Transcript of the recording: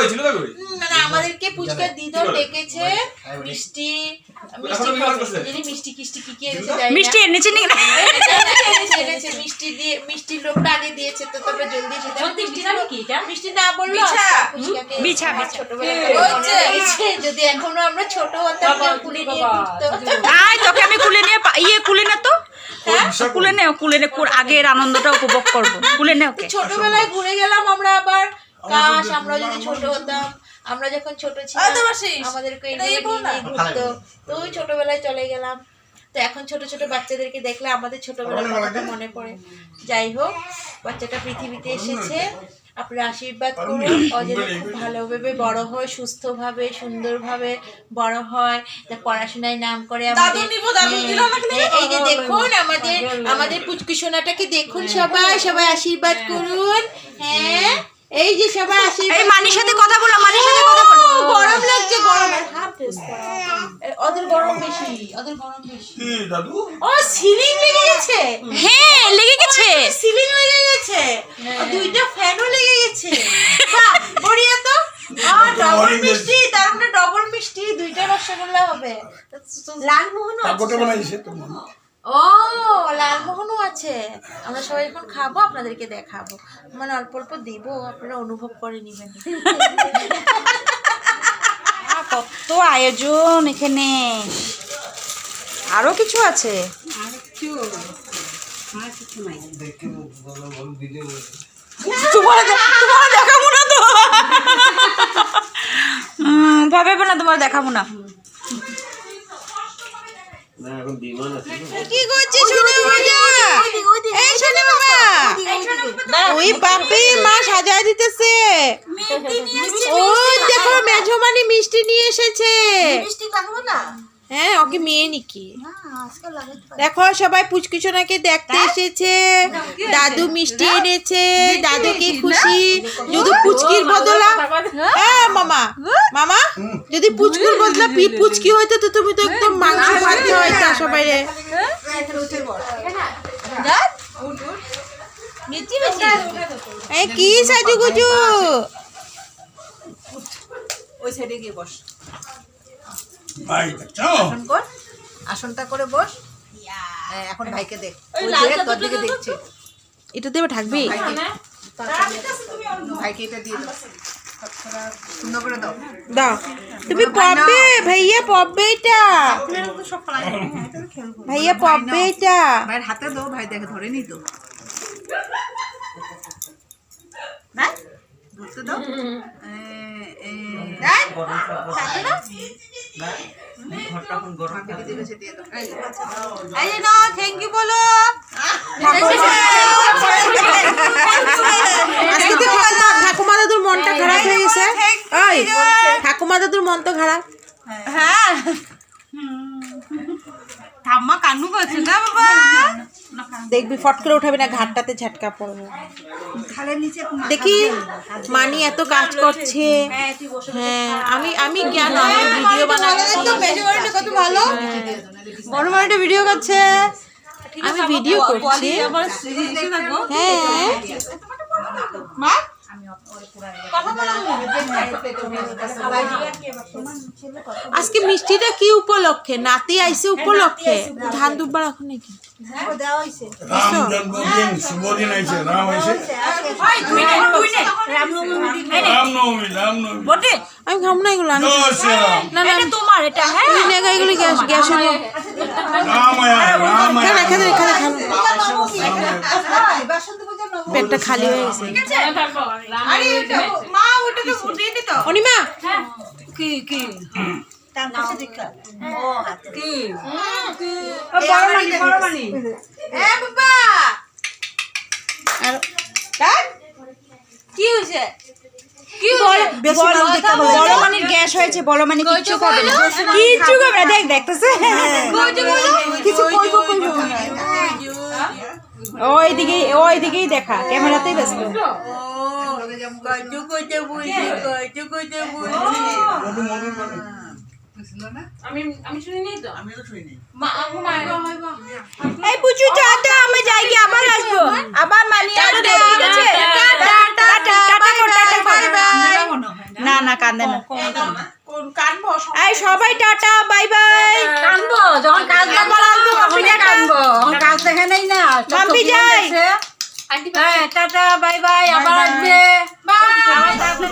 কই ছিল তো কই মানে আমাদেরকে পুচকার দিদর ডেকেছে মিষ্টি মিষ্টি মিষ্টি কিষ্টি কি কি এনেছে মিষ্টি এনেছে নি? এনেছে, মিষ্টি দিয়ে মিষ্টির লোকটা আগে দিয়েছে তো তবে জলদি মিষ্টি কি এটা? মিষ্টি না বলল বিছা। বিছা, যদি এখনও আমরা ছোট হতাম বাবা, কেউ কুলি নিয়ে বাবা, আয় তোকে আমি কুলে নিয়ে ইয়ে কুলে নে তো। কুলে নে কুলে নে আগের আনন্দটা উপভোগ করব। কুলে নে ওকে। ছোটবেলায় ঘুরে গেলাম আমরা আবার। কাশ আমরা যদি ছোট হতাম আমরা যখন ছোট ছিলাম আমাদেরকে না। নিয়ে ঘুরতো। তো ওই ছোটবেলায় চলে গেলাম। তো এখন ছোট ছোট বাচ্চাদেরকে দেখলে আমাদের ছোটবেলার কথাটা মনে পড়ে। যাই হোক বাচ্চাটা পৃথিবীতে এসেছে। আপনারা আশীর্বাদ করুন। ও যেন খুব ভালোভাবে বড় হয় সুস্থভাবে সুন্দরভাবে বড় হয়। তা পড়াশোনায় নাম করে আমাদের নিবো, দাদু হ্যাঁ? এই যে দেখুন আমাদের আমাদের পুচকু সোনাটাকে দেখুন সবাই। সবাই আশীর্বাদ করুন। হ্যাঁ। এই যে সবাই আশীর্বাদ এই মানির সাথে কথা বলো মানির সাথে কথা বলো। গরম লাগছে গরম। হাফ ড্রেস ওদের গরম বেশি ওদের গরম বেশি। কি দাদু? ও সিলিং লেগে গেছে। হ্যাঁ লেগে গেছে। সিলিং লেগে গেছে। আর দুইটা ফ্যানও লেগে গেছে। বাহ, বড়িয়া তো। আর ডবল মিষ্টি তার মানে ডবল মিষ্টি। দুইটা রসগোল্লা হবে। লালমোহনও তারপরে আছে। বানাইছে তোমার ও লালমোহনও আছে। আমরা সবাই যখন খাব আপনাদেরকে দেখাবো। মানে অল্প অল্প দিব আপনারা অনুভব করে নেবেন। কত আয়োজন এখানে। আরও কিছু আছে? দেখাবো না তো। ভাবে না তোমার দেখাবো না না এখন বিমান আছে কি করছে সোনা বাবা এই সোনা বাবা ওই বাপে মা সাজায় দিতেছে। ও দেখো মেঝমানি মিষ্টি নিয়ে এসেছে। মিষ্টি লাগাবো না হ্যাঁ ওকে মেয়ে নাকি? দেখো সবাই পুচকুচোনাকে দেখতে এসেছে। দাদু? মিষ্টি এনেছে। দাদু? কি খুশি। যদি পুচকির বদলা হ্যাঁ মামা। মামা যদি পুচকুর বদলা পুচকি হইতো তো তুমি তো একদম মাংস ভাতে হইতা সবাই রে? এই কি সাজু গুজু? ওই সাইডে গিয়ে বস। ভাই আসন কর আসনটা করে বস। হ্যাঁ, এখন ভাইকে দেখ ওই তোর দিকে দেখছে। এটা দেবে ঢাকবি? ভাইকে। এটা দিয়ে দাও। দাও। দাও। তুমি পড়বে ভাইয়া পড়বে এটা। ভাইয়া পড়বে এটা। ভাইয়ের হাতে দাও ভাই দেখে ধরে নি তো ধরতে দাও। থ্যাংক ইউ বলো। ঠাকুমা দাদুর মনটা খারাপ হয়ে গেছে। ঠাকুমা দাদুর মন তো খারাপ। হ্যাঁ। ঠাম্মা কান্নু করছে না বাবা? দেখবি ফট করে উঠাবি না ঘাটটাতে ঝাটকা পড়বে। দেখি মানি এত কাজ করছে। হ্যাঁ আমি আমি জ্ঞান ভিডিও বানাচ্ছি? কত ভালো। বড় মানিটা ভিডিও করছে। আমি ভিডিও করছি। হ্যাঁ। আজকে মিষ্টিটা কি উপলক্ষে? নাতি আইছে উপলক্ষে? ধান দুব্বার এখন নাকি? রামনবমী বটে? আমি খাম না এগুলো আমি না তোমার এটা হ্যাঁ। এগুলো গ্যাস গ্যাস পেটটা খালি হয়ে গেছে। দিত। অনিমা! কি কি? এ বাবা! কি হয়েছে? বড় গ্যাস হয়েছে মানে কিচ্ছু করবে না। কিচ্ছু করবে না। দেখ দেখতেছে। কিছু কইব কইব। ওই দিকে ওই দিকেই দেখা ক্যামেরাতেই ব্যস্ত আমি যাই কি আবার আসব আবার মানি কর না কান্দে না এই সবাই টাটা বাই বাই। কানবো যখন কাজ দেখার আসব তখনই কানবো কাজ দেখে নেই না? মাম্পি যাই। হ্যাঁ টাটা বাই বাই আবার আসবে। থাকবে